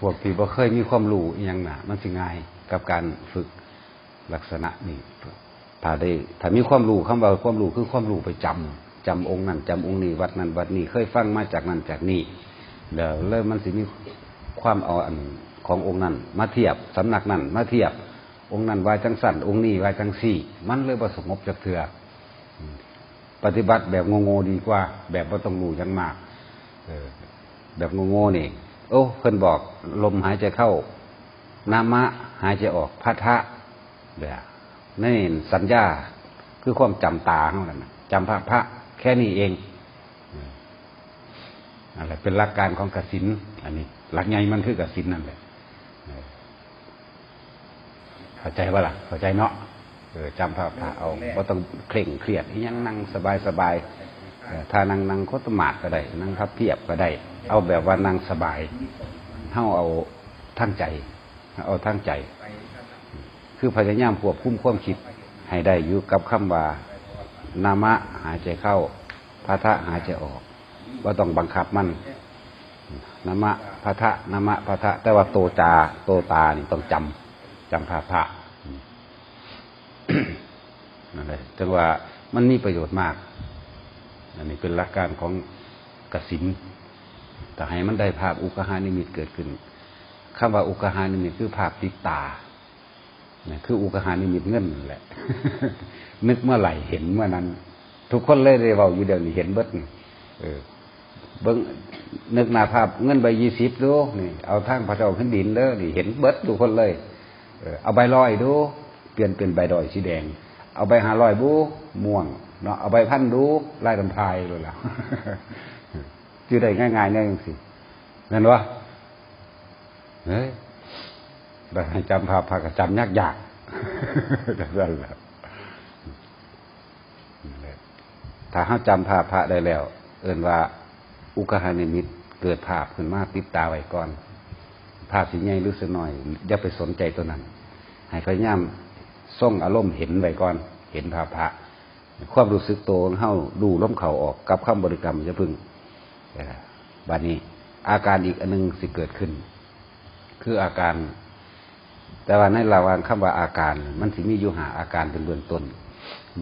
พวกที่บ่เคยมีความรู้อหยังน่ะมันสิง่ายกับการฝึกลักษณะนี้ถ้าได้ถ้ามีความรู้คำว่าความรู้คือความรู้ไปจำจำองค์นั้นจำองค์นี้วัดนั้นวัดนี้เคยฟังมาจากนั้นจากนี้เดี๋ยวเลยมันสิมีความเอาอันขององค์นั้น มาเทียบสำนักนั้นมาเทียบ องค์นั้นว่าจังสั่นองค์นี้ว่าจังสี่ มันเลยบ่สงบจากเถื่อปฏิบัติแบบโง่ๆดีกว่า แบบว่าต้องรู้ยังมากเออแบบโง่ๆนี่ โอ้เพิ่นบอก ลมหายใจเข้า นามะหายใจออกพัทะแบบนี่สัญญาคือความจำตาเท่านั้นน่ะจำพระพระแค่นี้เองอะไรเป็นหลักการของกสินอันนี้ หลักใหญ่มันคือกสินนั่นแหละเออเข้าใจว่าล่ะเข้าใจเนาะเออจำพระพระเอาก็ต้องเคร่งเครียดอิหยังนั่งสบายสบาย ถ้านั่งนั่งโคตรมาดก็ได้นั่งพับเพียบก็ได้ เอาแบบว่านั่งสบายเท่าเอาทั้งใจ เอาทั้งใจ คือพยายามควบคุมความคิดให้ได้อยู่กับคำว่านามะหายใจเข้าพาทะหายใจออกว่าต้องบังคับมันนามะพาทะนามะพาทะแต่ว่าโตจาโตตานี่ต้องจำจำพาพะนั่นเลยจังว่ามันมีประโยชน์มาก อันนี้เป็นหลักการของกสินแต่ให้มันได้ภาพอุกหานิมิตเกิดขึ้นคำว่าอุกหานิมิตคือภาพติดตานี่คืออุกหานิมิตเงินนั่นแหละ นึกเมื่อไหร่เห็นเมื่อนั้น ทุกคนเลยได้เว้าอยู่เดี๋ยวนี้เห็นเบิดนี่เออเบิ้งนึกหน้าภาพเงินใบยี่สิบดูนี่เอาทางพระเจ้าขึ้นดินเด้อนี่เห็นเบิดทุกคนเลย เออเอาใบลอยดู เปลี่ยนเป็นใบดอยสีแดง เอาใบหาลอยบูม่วงเนาะเอาใบพันดูลายลำพายเลยล่ะจือได้ง่ายๆเนี่ยจังสินั่นวะเฮ้ยแต่ให้จำภาพพากจำยากยากนั่นแหละถ้าเขาจำภาพพระได้แล้ว เอิ่นว่า อุกหานิมิตเกิดภาพขึ้นมาติดตาไว้ก่อน ภาพสีใหญ่หรือสีน้อย อย่าไปสนใจตัวนั้น ให้พยายาม ส่งอารมณ์เห็นไว้ก่อน เห็นภาพพระความรู้สึกโตวของเฮาดูล้มเข่าออกกับคำบริกรรมจะพึ่งบัดนี้ อาการอีกอันหนึงสิเกิดขึ้น คืออาการ แต่ว่าในระหว่างคำว่าอาการ มันสิมีอยู่หาอาการเป็นเบื้องต้น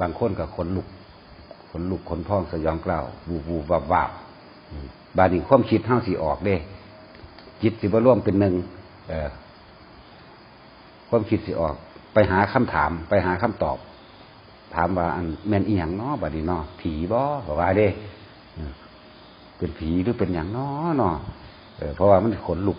บางคนกับขนลุกขนลุกขนพองสยองกล่าววูบูบวับวับบาดนี้ความคิดเฮาสิออกเด้ จิตสิบร่วมเป็นหนึ่งความคิดสิออก ไปหาคำถามไปหาคำตอบ ถามว่าอันแม่นอีหยังเนาะบัดนี้เนาะผีบ่บอกว่าเด้เออเป็นผีหรือเป็นอย่างเนาะเนาะเพราะว่ามันขนลุก